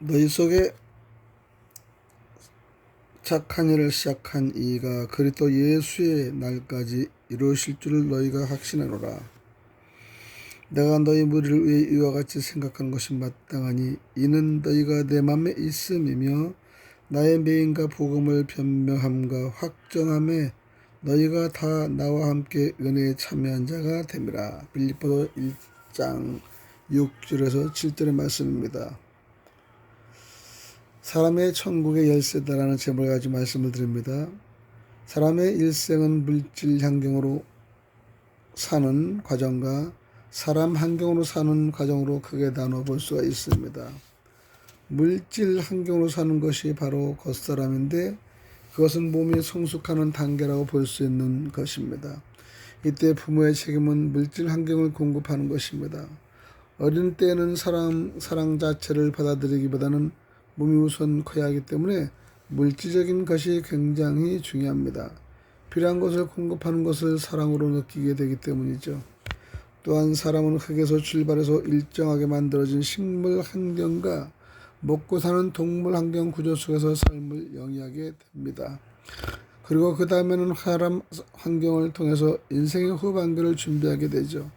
너희 속에 착한 일을 시작한 이가 그리스도 예수의 날까지 이루실 줄을 너희가 확신하노라. 내가 너희 무리를 위해 이와 같이 생각하는 것이 마땅하니 이는 너희가 내 맘에 있음이며 나의 메인과 복음을 변명함과 확정함에 너희가 다 나와 함께 은혜에 참여한 자가 됨이라. 빌립보서 1장 6절에서 7절의 말씀입니다. 사람의 천국의 열쇠다라는 제목을 가지고 말씀을 드립니다. 사람의 일생은 물질 환경으로 사는 과정과 사람 환경으로 사는 과정으로 크게 나눠 볼 수가 있습니다. 물질 환경으로 사는 것이 바로 겉사람인데 그것은 몸이 성숙하는 단계라고 볼 수 있는 것입니다. 이때 부모의 책임은 물질 환경을 공급하는 것입니다. 어린 때에는 사람, 사랑 자체를 받아들이기보다는 몸이 우선 커야 하기 때문에 물질적인 것이 굉장히 중요합니다. 필요한 것을 공급하는 것을 사랑으로 느끼게 되기 때문이죠. 또한 사람은 흙에서 출발해서 일정하게 만들어진 식물 환경과 먹고 사는 동물 환경 구조 속에서 삶을 영위하게 됩니다. 그리고 그 다음에는 사람 환경을 통해서 인생의 후반기를 준비하게 되죠.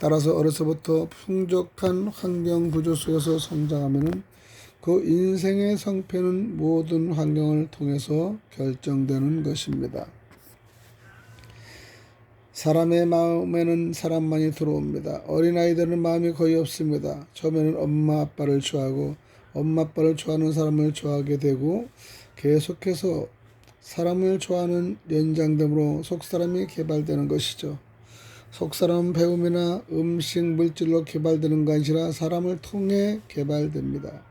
따라서 어려서부터 풍족한 환경 구조 속에서 성장하면은 그 인생의 성패는 모든 환경을 통해서 결정되는 것입니다. 사람의 마음에는 사람만이 들어옵니다. 어린아이들은 마음이 거의 없습니다. 처음에는 엄마 아빠를 좋아하고 엄마 아빠를 좋아하는 사람을 좋아하게 되고 계속해서 사람을 좋아하는 연장됨으로 속사람이 개발되는 것이죠. 속사람은 배움이나 음식 물질로 개발되는 것이 아니라 사람을 통해 개발됩니다.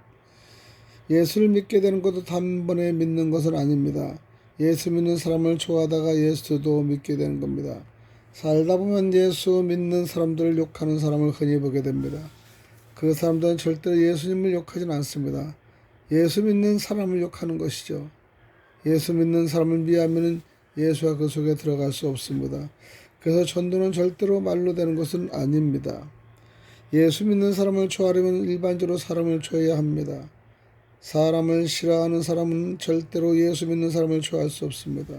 예수를 믿게 되는 것도 단번에 믿는 것은 아닙니다. 예수 믿는 사람을 좋아하다가 예수도 믿게 되는 겁니다. 살다 보면 예수 믿는 사람들을 욕하는 사람을 흔히 보게 됩니다. 그 사람들은 절대로 예수님을 욕하진 않습니다. 예수 믿는 사람을 욕하는 것이죠. 예수 믿는 사람을 미하면 예수가 그 속에 들어갈 수 없습니다. 그래서 전도는 절대로 말로 되는 것은 아닙니다. 예수 믿는 사람을 좋아하려면 일반적으로 사람을 좋아해야 합니다. 사람을 싫어하는 사람은 절대로 예수 믿는 사람을 좋아할 수 없습니다.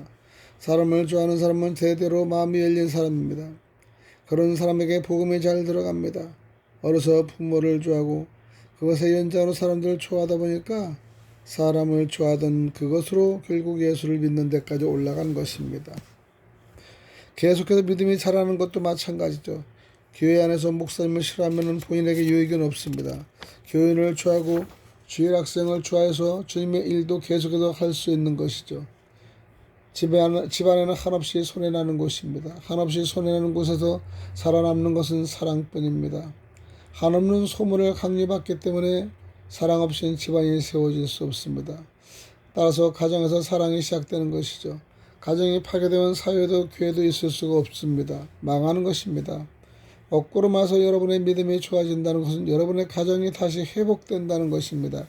사람을 좋아하는 사람은 대대로 마음이 열린 사람입니다. 그런 사람에게 복음이 잘 들어갑니다. 어려서 부모를 좋아하고 그것의 연장으로 사람들을 좋아하다 보니까 사람을 좋아하던 그것으로 결국 예수를 믿는 데까지 올라간 것입니다. 계속해서 믿음이 자라는 것도 마찬가지죠. 교회 안에서 목사님을 싫어하면 본인에게 유익은 없습니다. 교인을 좋아하고 주일 학생을 좋아해서 주님의 일도 계속해서 할 수 있는 것이죠. 집안, 집안에는 한없이 손해나는 곳입니다. 한없이 손해나는 곳에서 살아남는 것은 사랑뿐입니다. 한없는 소문을 강요받기 때문에 사랑 없이는 집안이 세워질 수 없습니다. 따라서 가정에서 사랑이 시작되는 것이죠. 가정이 파괴되면 사회도 교회도 있을 수가 없습니다. 망하는 것입니다. 거꾸로 마서 여러분의 믿음이 좋아진다는 것은 여러분의 가정이 다시 회복된다는 것입니다.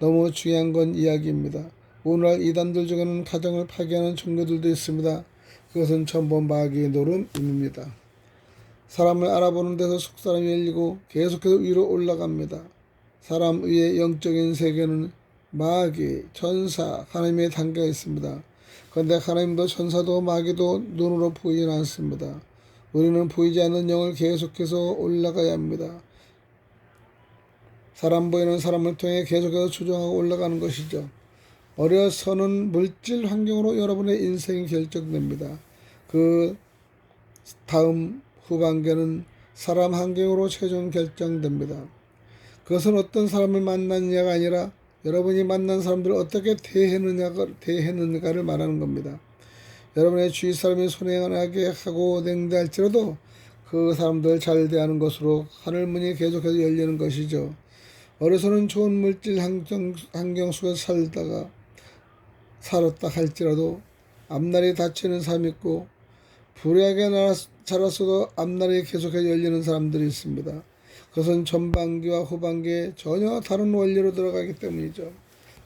너무 중요한 건 이야기입니다. 오늘날 이단들 중에는 가정을 파괴하는 종교들도 있습니다. 그것은 전부 마귀의 노름입니다. 사람을 알아보는 데서 속사람이 열리고 계속해서 위로 올라갑니다. 사람 위의 영적인 세계는 마귀, 천사, 하나님의 단계가 있습니다. 그런데 하나님도 천사도 마귀도 눈으로 보이진 않습니다. 우리는 보이지 않는 영을 계속해서 올라가야 합니다. 사람 보이는 사람을 통해 계속해서 조정하고 올라가는 것이죠. 어려서는 물질 환경으로 여러분의 인생이 결정됩니다. 그 다음 후반기는 사람 환경으로 최종 결정됩니다. 그것은 어떤 사람을 만났느냐가 아니라 여러분이 만난 사람들을 어떻게 대했느냐가, 대했는가를 말하는 겁니다. 여러분의 주위 사람이 손해 하게 하고 냉대할지라도 그 사람들 잘 대하는 것으로 하늘문이 계속해서 열리는 것이죠. 어려서는 좋은 물질 환경, 환경 속에 살다가 살았다 할지라도 앞날이 닫히는 삶이 있고 불의하게 자랐어도 앞날이 계속해서 열리는 사람들이 있습니다. 그것은 전반기와 후반기에 전혀 다른 원리로 들어가기 때문이죠.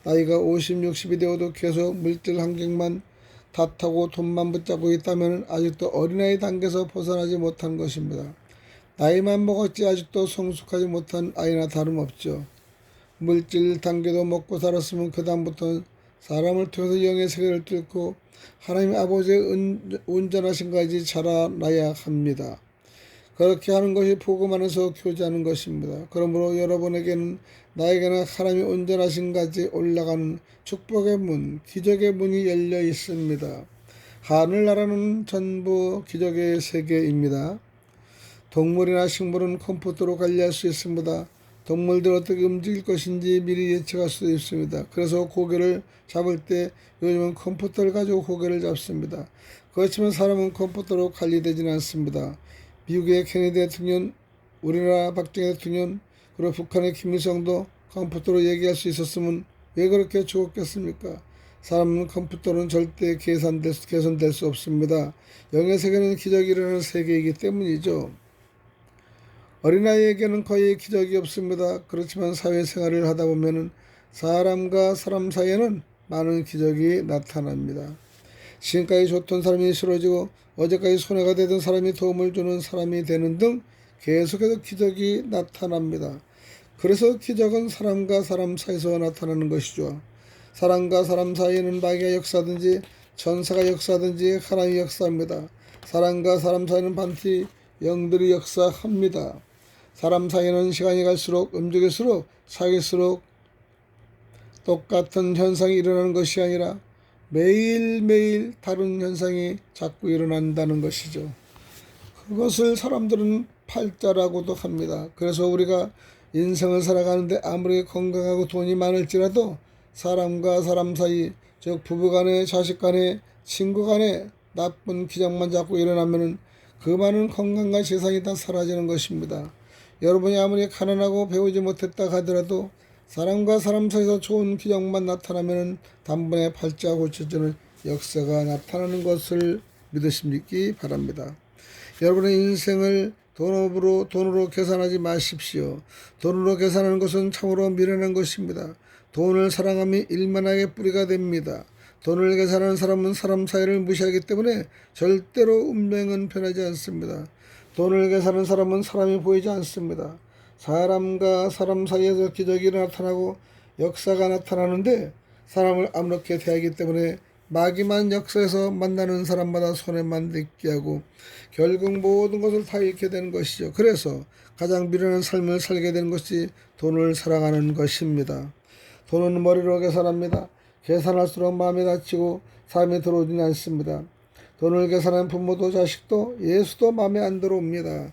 나이가 50, 60이 되어도 계속 물질 환경만 탓하고 돈만 붙잡고 있다면 아직도 어린아이 단계에서 벗어나지 못한 것입니다. 나이만 먹었지 아직도 성숙하지 못한 아이나 다름없죠. 물질 단계도 먹고 살았으면 그 다음부터 사람을 통해서 영의 세계를 뚫고 하나님 아버지의 은- 온전하신 까지 자라나야 합니다. 그렇게 하는 것이 복음 안에서 교제하는 것입니다. 그러므로 여러분에게는 나에게는 하나님이 온전하신 까지 올라가는 축복의 문, 기적의 문이 열려 있습니다. 하늘나라는 전부 기적의 세계입니다. 동물이나 식물은 컴퓨터로 관리할 수 있습니다. 동물들 어떻게 움직일 것인지 미리 예측할 수도 있습니다. 그래서 고개를 잡을 때 요즘은 컴퓨터를 가지고 고개를 잡습니다. 그렇지만 사람은 컴퓨터로 관리되지는 않습니다. 미국의 케네디 대통령, 우리나라 박정희 대통령, 그리고 북한의 김일성도 컴퓨터로 얘기할 수 있었으면 왜 그렇게 죽었겠습니까? 사람은 컴퓨터는 절대 계산될 수, 개선될 수 없습니다. 영의 세계는 기적이 일어나는 세계이기 때문이죠. 어린아이에게는 거의 기적이 없습니다. 그렇지만 사회생활을 하다 보면은 사람과 사람 사이에는 많은 기적이 나타납니다. 지금까지 좋던 사람이 싫어지고 어제까지 손해가 되던 사람이 도움을 주는 사람이 되는 등 계속해서 기적이 나타납니다. 그래서 기적은 사람과 사람 사이에서 나타나는 것이죠. 사람과 사람 사이에는 마귀가 역사든지 전사가 역사든지 하나님이 역사합니다. 사람과 사람 사이에는 반드시 영들이 역사합니다. 사람 사이에는 시간이 갈수록 움직일수록 사귈수록 똑같은 현상이 일어나는 것이 아니라 매일매일 다른 현상이 자꾸 일어난다는 것이죠. 그것을 사람들은 팔자라고도 합니다. 그래서 우리가 인생을 살아가는데 아무리 건강하고 돈이 많을지라도 사람과 사람 사이, 즉 부부간에 자식간에 친구간에 나쁜 기적만 자꾸 일어나면은 그 많은 건강과 재산이 다 사라지는 것입니다. 여러분이 아무리 가난하고 배우지 못했다 하더라도 사람과 사람 사이에서 좋은 기적만 나타나면 단번에 팔자 고쳐지는 역사가 나타나는 것을 믿으십니기 바랍니다. 여러분의 인생을 돈으로, 돈으로 계산하지 마십시오. 돈으로 계산하는 것은 참으로 미련한 것입니다. 돈을 사랑함이 일만하게 뿌리가 됩니다. 돈을 계산하는 사람은 사람 사이를 무시하기 때문에 절대로 운명은 변하지 않습니다. 돈을 계산하는 사람은 사람이 보이지 않습니다. 사람과 사람 사이에서 기적이 나타나고 역사가 나타나는데 사람을 아무렇게 대하기 때문에 마귀만 역사에서 만나는 사람마다 손해만 듣게 하고 결국 모든 것을 다 잃게 되는 것이죠. 그래서 가장 미련한 삶을 살게 되는 것이 돈을 사랑하는 것입니다. 돈은 머리로 계산합니다. 계산할수록 마음이 다치고 삶이 들어오지는 않습니다. 돈을 계산하는 부모도 자식도 예수도 마음에 안 들어옵니다.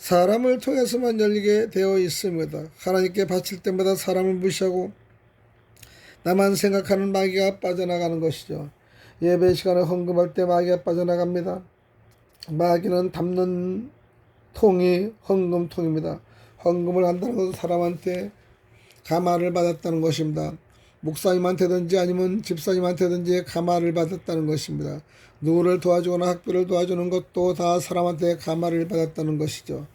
사람을 통해서만 열리게 되어 있습니다. 하나님께 바칠 때마다 사람을 무시하고 나만 생각하는 마귀가 빠져나가는 것이죠. 예배 시간에 헌금할 때 마귀가 빠져나갑니다. 마귀는 담는 통이 헌금통입니다. 헌금을 한다는 것은 사람한테 가마를 받았다는 것입니다. 목사님한테든지 아니면 집사님한테든지 가마를 받았다는 것입니다. 누구를 도와주거나 학교를 도와주는 것도 다 사람한테 가마를 받았다는 것이죠.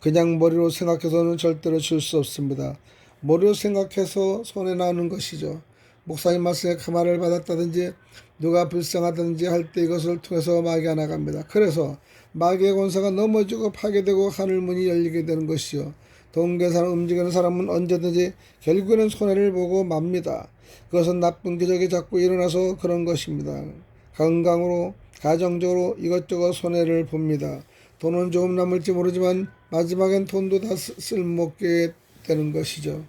그냥 머리로 생각해서는 절대로 줄 수 없습니다. 머리로 생각해서 손해 나는 것이죠. 목사님 말씀에 가마를 받았다든지 누가 불쌍하든지 할 때 이것을 통해서 마귀가 나갑니다. 그래서 마귀의 권세가 넘어지고 파괴되고 하늘 문이 열리게 되는 것이요. 동계산을 움직이는 사람은 언제든지 결국에는 손해를 보고 맙니다. 그것은 나쁜 기적이 자꾸 일어나서 그런 것입니다. 건강으로 가정적으로 이것저것 손해를 봅니다. 돈은 조금 남을지 모르지만 마지막엔 돈도 다 쓰- 쓸모없게 되는 것이죠.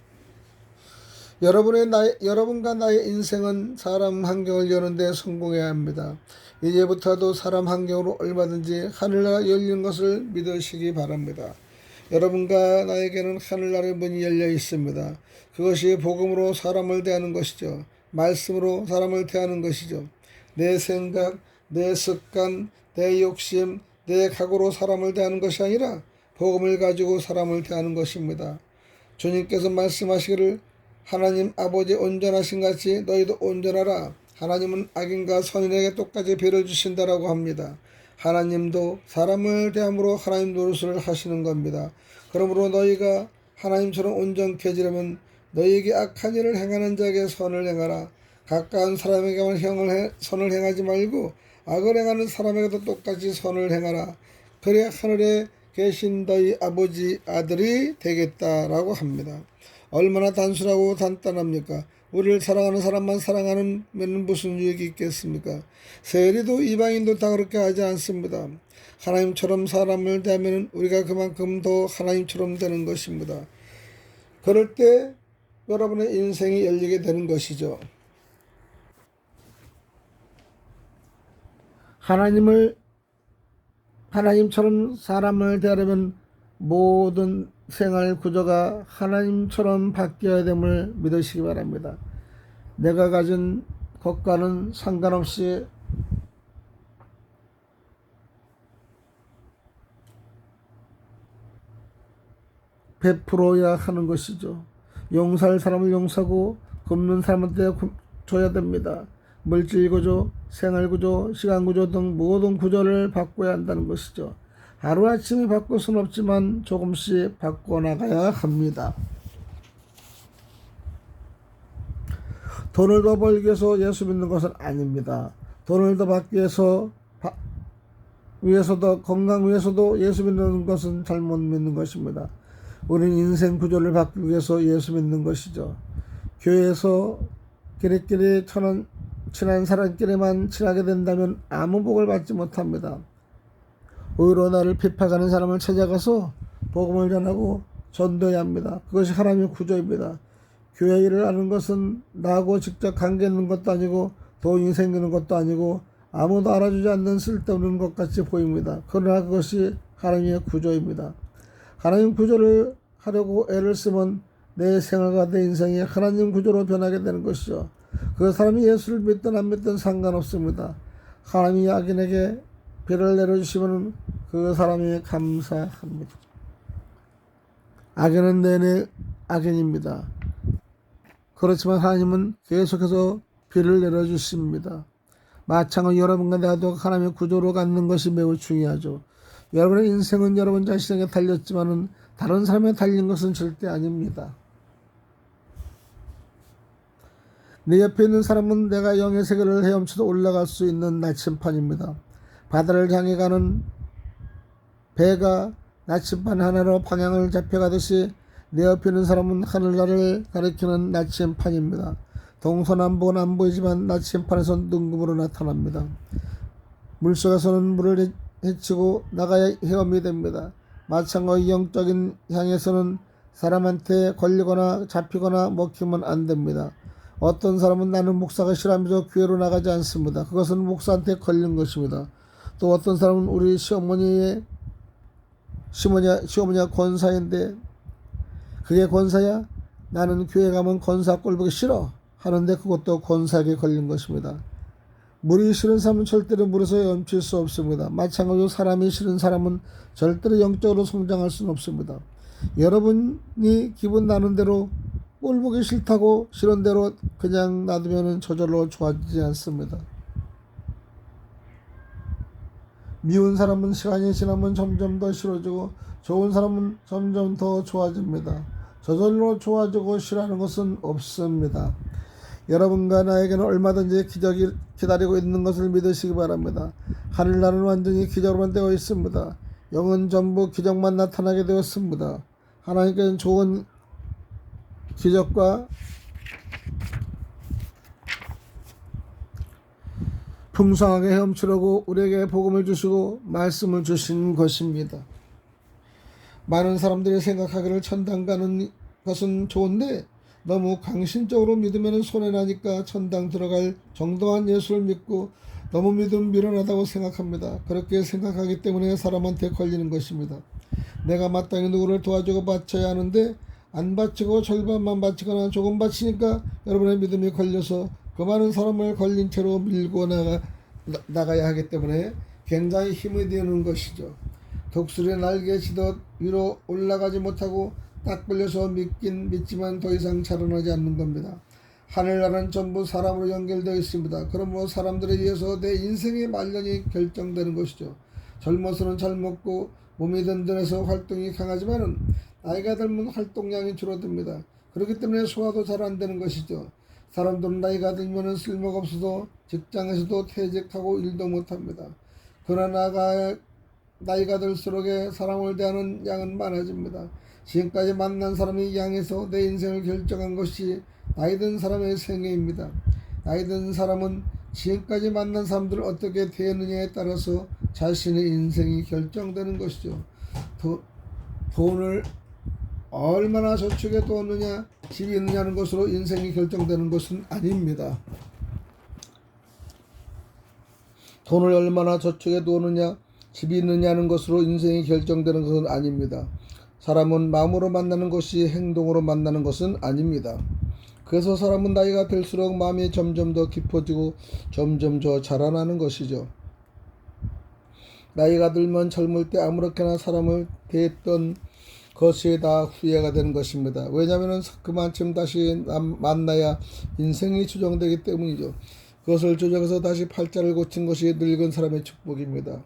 여러분의 나의, 여러분과 나의 인생은 사람 환경을 여는데 성공해야 합니다. 이제부터도 사람 환경으로 얼마든지 하늘나라 열리는 것을 믿으시기 바랍니다. 여러분과 나에게는 하늘나라의 문이 열려 있습니다. 그것이 복음으로 사람을 대하는 것이죠. 말씀으로 사람을 대하는 것이죠. 내 생각, 내 습관, 내 욕심, 내 각오로 사람을 대하는 것이 아니라 복음을 가지고 사람을 대하는 것입니다. 주님께서 말씀하시기를 하나님 아버지 온전하신 같이 너희도 온전하라. 하나님은 악인과 선인에게 똑같이 배를 주신다라고 합니다. 하나님도 사람을 대함으로 하나님 노릇을 하시는 겁니다. 그러므로 너희가 하나님처럼 온전케 해지려면 너희에게 악한 일을 행하는 자에게 선을 행하라. 가까운 사람에게만 형을 해, 선을 행하지 말고 악을 행하는 사람에게도 똑같이 선을 행하라. 그래야 하늘에 계신 너희 아버지 아들이 되겠다라고 합니다. 얼마나 단순하고 간단합니까? 우리를 사랑하는 사람만 사랑하는 면은 무슨 유익이 있겠습니까? 세리도 이방인도 다 그렇게 하지 않습니다. 하나님처럼 사람을 대하면 우리가 그만큼 더 하나님처럼 되는 것입니다. 그럴 때 여러분의 인생이 열리게 되는 것이죠. 하나님을 하나님처럼 사람을 대하려면 모든 생활 구조가 하나님처럼 바뀌어야 됨을 믿으시기 바랍니다. 내가 가진 것과는 상관없이 베풀어야 하는 것이죠. 용서할 사람을 용서하고 굶는 사람한테 굶- 줘야 됩니다. 물질 구조, 생활 구조, 시간 구조 등 모든 구조를 바꿔야 한다는 것이죠. 하루아침에 바꿀 수는 없지만 조금씩 바꿔나가야 합니다. 돈을 더 벌기 위해서 예수 믿는 것은 아닙니다. 돈을 더 받기 위해서 바- 위해서도 건강 위해서도 예수 믿는 것은 잘못 믿는 것입니다. 우리는 인생 구조를 바꾸기 위해서 예수 믿는 것이죠. 교회에서 끼리끼리 친한 사람끼리만 친하게 된다면 아무 복을 받지 못합니다. 오히려 나를 핍박하는 사람을 찾아가서 복음을 전하고 전도해야 합니다. 그것이 하나님의 구조입니다. 교회 일을 하는 것은 나하고 직접 관계 있는 것도 아니고 돈이 생기는 것도 아니고 아무도 알아주지 않는 쓸데없는 것 같이 보입니다. 그러나 그것이 하나님의 구조입니다. 하나님 구조를 하려고 애를 쓰면 내 생활과 내 인생이 하나님 구조로 변하게 되는 것이죠. 그 사람이 예수를 믿든 안 믿든 상관없습니다. 하나님이 악인에게 비를 내려주시면 그 사람이 감사합니다. 악인은 내내 악인입니다. 그렇지만 하나님은 계속해서 비를 내려주십니다. 마찬가지로 여러분과 나도 하나님의 구조로 갖는 것이 매우 중요하죠. 여러분의 인생은 여러분 자신에게 달렸지만은 다른 사람에게 달린 것은 절대 아닙니다. 내 옆에 있는 사람은 내가 영의 세계를 헤엄쳐도 올라갈 수 있는 나침판입니다. 바다를 향해 가는 배가 나침판 하나로 방향을 잡혀가듯이 내 옆에 있는 사람은 하늘나라를 가리키는 나침판입니다. 동서남북은 안 보이지만 나침판에선 등급으로 나타납니다. 물속에서는 물을 헤치고 나가야 헤엄이 됩니다. 마찬가지 영적인 향에서는 사람한테 걸리거나 잡히거나 먹히면 안 됩니다. 어떤 사람은 나는 목사가 싫어하면서 교회로 나가지 않습니다. 그것은 목사한테 걸린 것입니다. 또 어떤 사람은 우리 시어머니의 시어머니가, 시어머니가 권사인데 그게 권사야? 나는 교회 가면 권사 꼴 보기 싫어. 하는데 그것도 권사에게 걸린 것입니다. 물이 싫은 사람은 절대로 물에서 멈출 수 없습니다. 마찬가지로 사람이 싫은 사람은 절대로 영적으로 성장할 수는 없습니다. 여러분이 기분 나는 대로 꼴 보기 싫다고 싫은 대로 그냥 놔두면 저절로 좋아지지 않습니다. 미운 사람은 시간이 지나면 점점 더 싫어지고 좋은 사람은 점점 더 좋아집니다. 저절로 좋아지고 싫어하는 것은 없습니다. 여러분과 나에게는 얼마든지 기적이 기다리고 있는 것을 믿으시기 바랍니다. 하늘나라는 완전히 기적으로만 되어 있습니다. 영은 전부 기적만 나타나게 되었습니다. 하나님께는 좋은 기적과 풍성하게 헤엄치려고 우리에게 복음을 주시고 말씀을 주신 것입니다. 많은 사람들이 생각하기를 천당 가는 것은 좋은데 너무 강신적으로 믿으면 손해나니까 천당 들어갈 정도한 예수를 믿고 너무 믿음 미련하다고 생각합니다. 그렇게 생각하기 때문에 사람한테 걸리는 것입니다. 내가 마땅히 누구를 도와주고 바쳐야 하는데 안 바치고 절반만 바치거나 조금 바치니까 여러분의 믿음이 걸려서 그 많은 사람을 걸린 채로 밀고 나가, 나, 나가야 하기 때문에 굉장히 힘이 되는 것이죠. 독수리 날개 치듯 위로 올라가지 못하고 딱 걸려서 믿긴 믿지만 더 이상 자라나지 않는 겁니다. 하늘나라는 전부 사람으로 연결되어 있습니다. 그러므로 사람들에 의해서 내 인생의 말년이 결정되는 것이죠. 젊어서는 잘 먹고 몸이 든든해서 활동이 강하지만은 나이가 들면 활동량이 줄어듭니다. 그렇기 때문에 소화도 잘 안 되는 것이죠. 사람들은 나이가 들면 쓸모가 없어서 직장에서도 퇴직하고 일도 못합니다. 그러나 나이가 들수록 사람을 대하는 양은 많아집니다. 지금까지 만난 사람이 양에서 내 인생을 결정한 것이 나이 든 사람의 생애입니다. 나이 든 사람은 지금까지 만난 사람들을 어떻게 대하느냐에 따라서 자신의 인생이 결정되는 것이죠. 도, 돈을 얼마나 저축해 두었느냐, 집이 있느냐는 것으로 인생이 결정되는 것은 아닙니다. 돈을 얼마나 저축해 두었느냐, 집이 있느냐는 것으로 인생이 결정되는 것은 아닙니다. 사람은 마음으로 만나는 것이 행동으로 만나는 것은 아닙니다. 그래서 사람은 나이가 들수록 마음이 점점 더 깊어지고 점점 더 자라나는 것이죠. 나이가 들면 젊을 때 아무렇게나 사람을 대했던 것이 다 후회가 되는 것입니다. 왜냐하면 그만큼 다시 남- 만나야 인생이 조정되기 때문이죠. 그것을 조정해서 다시 팔자를 고친 것이 늙은 사람의 축복입니다.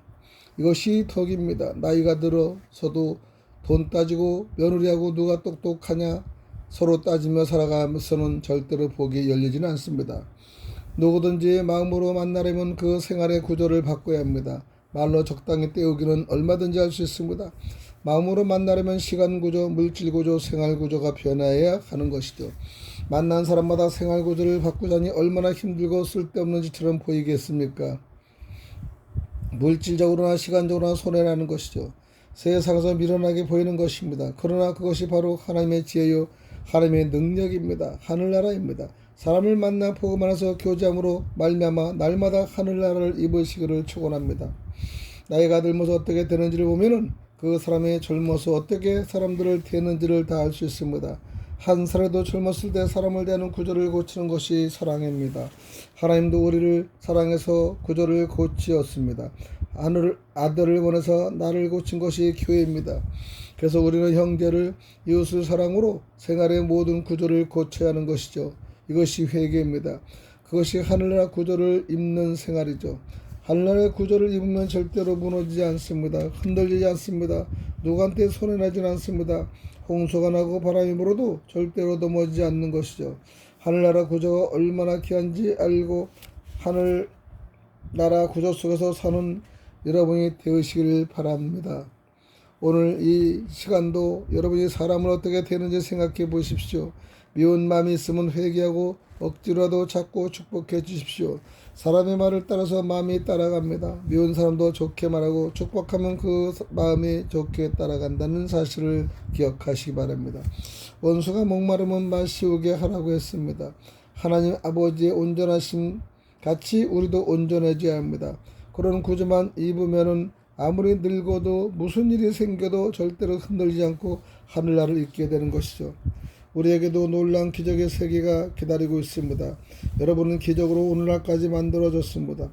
이것이 덕입니다. 나이가 들어서도 돈 따지고 며느리하고 누가 똑똑하냐 서로 따지며 살아가면서는 절대로 복이 열리지는 않습니다. 누구든지 마음으로 만나려면 그 생활의 구조를 바꿔야 합니다. 말로 적당히 때우기는 얼마든지 할 수 있습니다. 마음으로 만나려면 시간 구조, 물질 구조, 생활 구조가 변화해야 하는 것이죠. 만난 사람마다 생활 구조를 바꾸자니 얼마나 힘들고 쓸데없는 짓처럼 보이겠습니까? 물질적으로나 시간적으로나 손해라는 것이죠. 세상에서 미련하게 보이는 것입니다. 그러나 그것이 바로 하나님의 지혜요, 하나님의 능력입니다. 하늘나라입니다. 사람을 만나 안에서 교제함으로 말미암아 날마다 하늘나라를 입으시기를 축원합니다. 나이가 들면서 어떻게 되는지를 보면은 그 사람이 젊어서 어떻게 사람들을 대하는지를 다 알 수 있습니다. 한 살에도 젊었을 때 사람을 대하는 구조를 고치는 것이 사랑입니다. 하나님도 우리를 사랑해서 구조를 고치었습니다. 하늘 아들을 보내서 나를 고친 것이 교회입니다. 그래서 우리는 형제를 이웃을 사랑으로 생활의 모든 구조를 고쳐야 하는 것이죠. 이것이 회개입니다. 그것이 하늘나라 구조를 입는 생활이죠. 하늘나라의 구조를 입으면 절대로 무너지지 않습니다. 흔들리지 않습니다. 누구한테 손해나지 않습니다. 홍수가 나고 바람이 불어도 절대로 넘어지지 않는 것이죠. 하늘나라 구조가 얼마나 귀한지 알고 하늘나라 구조 속에서 사는 여러분이 되시길 바랍니다. 오늘 이 시간도 여러분이 사람을 어떻게 되는지 생각해 보십시오. 미운 마음이 있으면 회개하고 억지로라도 잡고 축복해 주십시오. 사람의 말을 따라서 마음이 따라갑니다. 미운 사람도 좋게 말하고 축복하면 그 마음이 좋게 따라간다는 사실을 기억하시기 바랍니다. 원수가 목마르면 마시우게 하라고 했습니다. 하나님 아버지의 온전하심 같이 우리도 온전해져야 합니다. 그런 구조만 입으면은 아무리 늙어도 무슨 일이 생겨도 절대로 흔들리지 않고 하늘나라를 잊게 되는 것이죠. 우리에게도 놀라운 기적의 세계가 기다리고 있습니다. 여러분은 기적으로 오늘날까지 만들어졌습니다.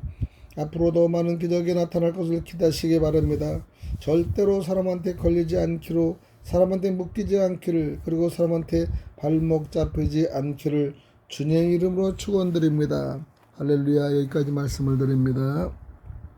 앞으로도 많은 기적이 나타날 것을 기다시기 바랍니다. 절대로 사람한테 걸리지 않기로 사람한테 묶이지 않기를 그리고 사람한테 발목 잡히지 않기를 주님의 이름으로 축원드립니다. 할렐루야 여기까지 말씀을 드립니다.